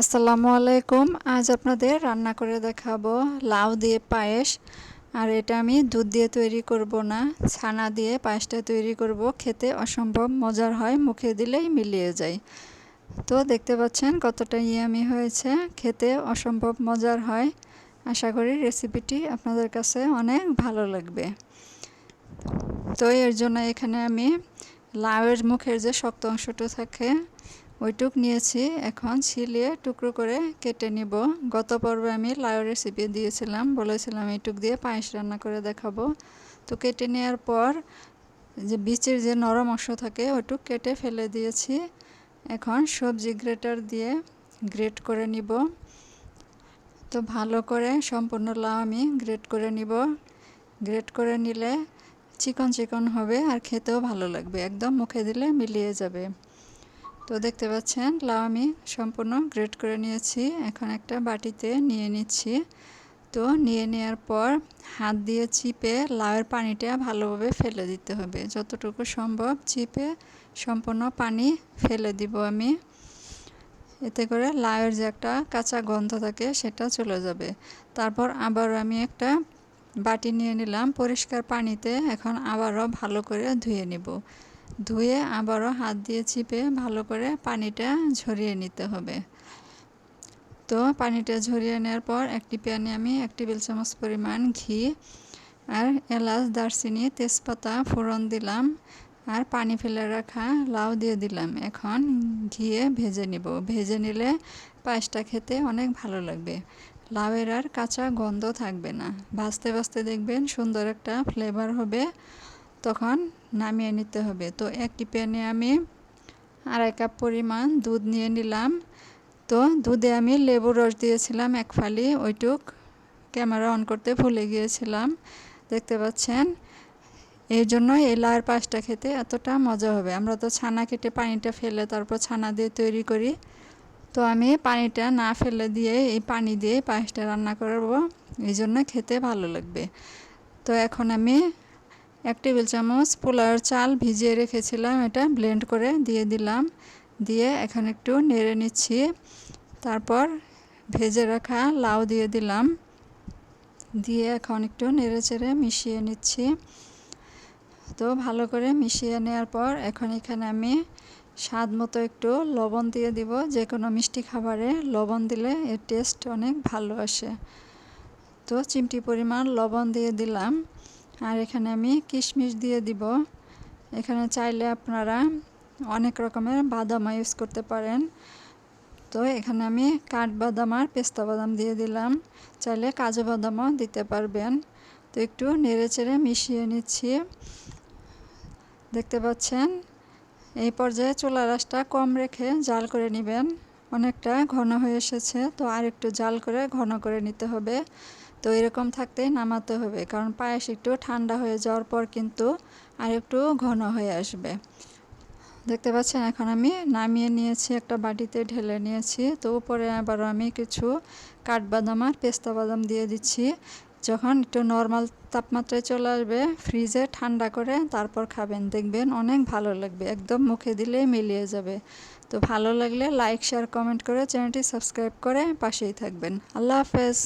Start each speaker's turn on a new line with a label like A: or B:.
A: আসসালামু আলাইকুম। আজ আপনাদের রান্না করে দেখাবো লাউ দিয়ে পায়েস। আর এটা আমি দুধ দিয়ে তৈরি করব না, ছানা দিয়ে পায়েসটা তৈরি করব। খেতে অসম্ভব মজার হয়, মুখে দিলেই মিলিয়ে যায়। তো দেখতে পাচ্ছেন কতটা ইয়ামি হয়েছে, খেতে অসম্ভব মজার হয়। আশা করি রেসিপিটি আপনাদের কাছে অনেক ভালো লাগবে। তো এর জন্য এখানে আমি লাউয়ের মুখের যে শক্ত অংশটা থাকে ওইটুক নিয়েছি, এখন ছিলিয়ে টুকরো করে কেটে নিব। গত পর্বে আমি লাউ রেসিপি দিয়েছিলাম, বলেছিলাম এইটুক দিয়ে পায়েস রান্না করে দেখাবো। তো কেটে নেওয়ার পর যে বীচের যে নরম অংশ থাকে ওইটুক কেটে ফেলে দিয়েছি। এখন সবজি গ্রেটার দিয়ে গ্রেট করে নিব। তো ভালো করে সম্পূর্ণ লাউ আমি গ্রেট করে নিব। গ্রেট করে নিলে চিকন চিকন হবে আর খেতেও ভালো লাগবে, একদম মুখে দিলে মিলিয়ে যাবে। তো দেখতে পাচ্ছেন, লাউ আমি সম্পূর্ণ গ্রেট করে নিয়েছি। এখন একটা বাটিতে নিয়ে নিচ্ছি। তো নিয়ে নেওয়ার পর হাত দিয়ে চিপে লাউয়ের পানিটা ভালোভাবে ফেলে দিতে হবে। যতটুকু সম্ভব চিপে সম্পূর্ণ পানি ফেলে দিব আমি। এতে করে লাউয়ের যে একটা কাঁচা গন্ধ থাকে সেটা চলে যাবে। তারপর আবার আমি একটা বাটি নিয়ে নিলাম। পরিষ্কার পানিতে এখন আবারও ভালো করে ধুয়ে নিব। ধুয়ে আবারও হাত দিয়ে চিপে ভালো করে পানিটা ঝরিয়ে নিতে হবে। তো পানিটা ঝরিয়ে নেওয়ার পর একটি প্যানে আমি এক টেবিল চামচ পরিমাণ ঘি আর এলাচ, দারচিনি, তেজপাতা, ফোড়ন দিলাম আর পানি ফেলে রাখা লাউ দিয়ে দিলাম। এখন ঘিয়ে ভেজে নিব। ভেজে নিলে পায়েসটা খেতে অনেক ভালো লাগবে। লাউয়ের আর কাঁচা গন্ধ থাকবে না। ভাজতে ভাজতে দেখবেন সুন্দর একটা ফ্লেভার হবে। তখন নামিয়ে নিতে হবে। তো একটি প্যানে আমি আড়াই কাপ পরিমাণ দুধ নিয়ে নিলাম। তো দুধে আমি লেবু রস দিয়েছিলাম এক ফালি, ওইটুক ক্যামেরা অন করতে ভুলে গিয়েছিলাম। দেখতে পাচ্ছেন? এই জন্য এই লাউয়ের পাশটা খেতে এতটা মজা হবে। আমরা তো ছানা কেটে পানিটা ফেলে তারপর ছানা দিয়ে তৈরি করি। তো আমি পানিটা না ফেলে দিয়ে, এই পানি দিয়ে পায়েসটা রান্না করব। এই জন্য খেতে ভালো লাগবে। তো এখন আমি এক টেবিল চামচ পোলাওয়ের চাল ভিজিয়ে রেখেছিলাম এটা ব্লেন্ড করে দিয়ে দিলাম। দিয়ে এখন একটু নেড়ে নিচ্ছি। তারপর ভেজে রাখা লাউ দিয়ে দিলাম। দিয়ে এখন একটু নেড়ে চেড়ে মিশিয়ে নিচ্ছি। তো ভালো করে মিশিয়ে নেওয়ার পর এখন এখানে আমি স্বাদ মতো একটু লবণ দিয়ে দিব। যে কোনো মিষ্টি খাবারে লবণ দিলে এর টেস্ট অনেক ভালো আসে। তো চিমটি পরিমাণ লবণ দিয়ে দিলাম। আর এখানে আমি কিশমিশ দিয়ে দিব। এখানে চাইলে আপনারা অনেক রকমের বাদাম ইউজ করতে পারেন। তো এখানে আমি কাঠবাদাম আর পেস্তা বাদাম দিয়ে দিলাম। চাইলে কাজু বাদামও দিতে পারবেন। তো একটু নেড়ে চেড়ে মিশিয়ে নিচ্ছি। দেখতে পাচ্ছেন? এই পর্যায়ে চুলা রাসটা কম রেখে জাল করে নেবেন। অনেকটা ঘন হয়ে এসেছে, তো আর একটু জাল করে ঘন করে নিতে হবে। তো এরকম থাকতেই নামাতে হবে। কারণ পায়েস একটু ঠান্ডা হয়ে যাওয়ার পর কিন্তু আর একটু ঘন হয়ে আসবে। দেখতে পাচ্ছেন, এখন আমি নামিয়ে নিয়েছি, একটা বাটিতে ঢেলে নিয়েছি। তো উপরে আবারও আমি কিছু কাঠবাদাম আর পেস্তা বাদাম দিয়ে দিচ্ছি। যখন একটু নর্মাল তাপমাত্রায় চলে আসবে, ফ্রিজে ঠান্ডা করে তারপর খাবেন। দেখবেন অনেক ভালো লাগবে, একদম মুখে দিলেই মিলিয়ে যাবে। তো ভালো লাগলে লাইক, শেয়ার, কমেন্ট করে চ্যানেলটি সাবস্ক্রাইব করে পাশেই থাকবেন। আল্লাহ হাফেজ।